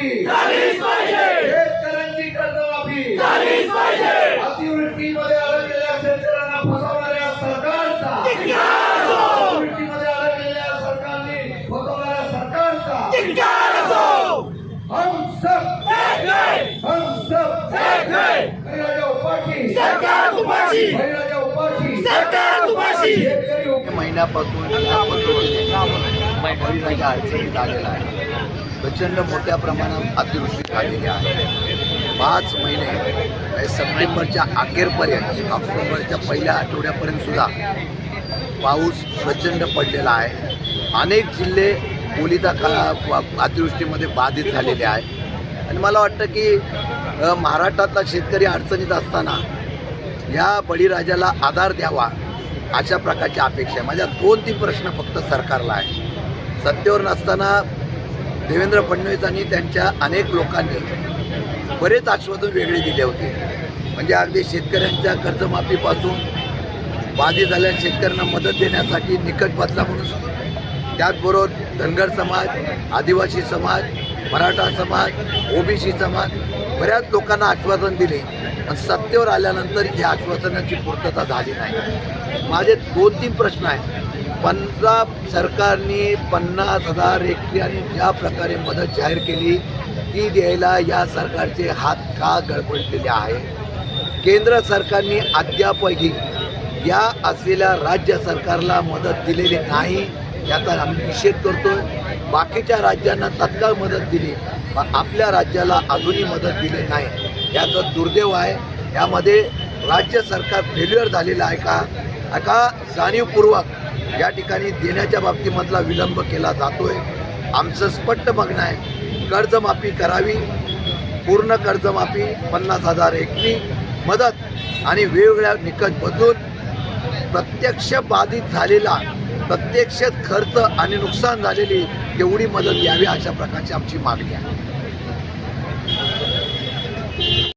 माफी शेतकऱ्यांची कर्जमाफी. अतिवृष्टीमध्ये अडकलेल्या शेतकऱ्यांना फसवणाऱ्या सरकारचा. अतिवृष्टीमध्ये अडकलेल्या सरकारने फसवणाऱ्या सरकारचा. महिन्यापासून सब. हम सब. महिन्यापासून अडचणीत आलेला आहे. प्रचंड मोठ्या प्रमाणात अतिवृष्टी झालेली आहे. पाच महिने सप्टेंबरच्या अखेरपर्यंत ऑक्टोबरच्या पहिल्या आठवड्यापर्यंत सुद्धा पाऊस प्रचंड पडलेला आहे. अनेक जिल्हे ओलिता खा अतिवृष्टीमध्ये बाधित झालेले आहे आणि मला वाटतं की महाराष्ट्रातला शेतकरी अडचणीत असताना या बळीराजाला आधार द्यावा अशा प्रकारची अपेक्षा आहे. माझ्या दोन तीन प्रश्न फक्त सरकारला आहे सत्तेवर नसताना देवेंद्र फडणवीसांनी त्यांच्या अनेक लोकांनी बरेच आश्वासन वेगळे दिले होते. म्हणजे अगदी शेतकऱ्यांच्या कर्जमाफीपासून बाधित झालेल्या शेतकऱ्यांना मदत देण्यासाठी निकट बदला म्हणून त्याचबरोबर धनगर समाज आदिवासी समाज मराठा समाज ओबीसी समाज बऱ्याच लोकांना आश्वासन दिले. पण सत्तेवर आल्यानंतर ही आश्वासनाची पूर्तता झाली नाही. माझे दोन तीन प्रश्न आहेत. पंजाब सरकारने पन्नास हजार हेक्टरी आणि ज्या प्रकारे मदत जाहीर केली ती द्यायला या सरकारचे हात का गडबडलेले आहे? केंद्र सरकारने अद्यापही या असलेल्या राज्य सरकारला मदत दिलेली नाही याचा आम्ही निषेध करतो बाकीच्या राज्यांना तत्काळ मदत दिली पण आपल्या राज्याला अजूनही मदत दिली नाही. याचा दुर्दैव आहे. यामध्ये राज्य सरकार फेल्युअर झालेलं आहे का? का जाणीवपूर्वक या ठिकाणी देण्याच्या बाबतीमधला विलंब केला जातो आहे आमचं स्पष्ट बघणं आहे कर्जमाफी करावी. पूर्ण कर्जमाफी पन्नास हजार एकवी मदत आणि वेगवेगळ्या निकष बदलून प्रत्यक्ष बाधित झालेला प्रत्यक्ष खर्च आणि नुकसान झालेली तेवढी मदत द्यावी अशा प्रकारची आमची मागणी आहे.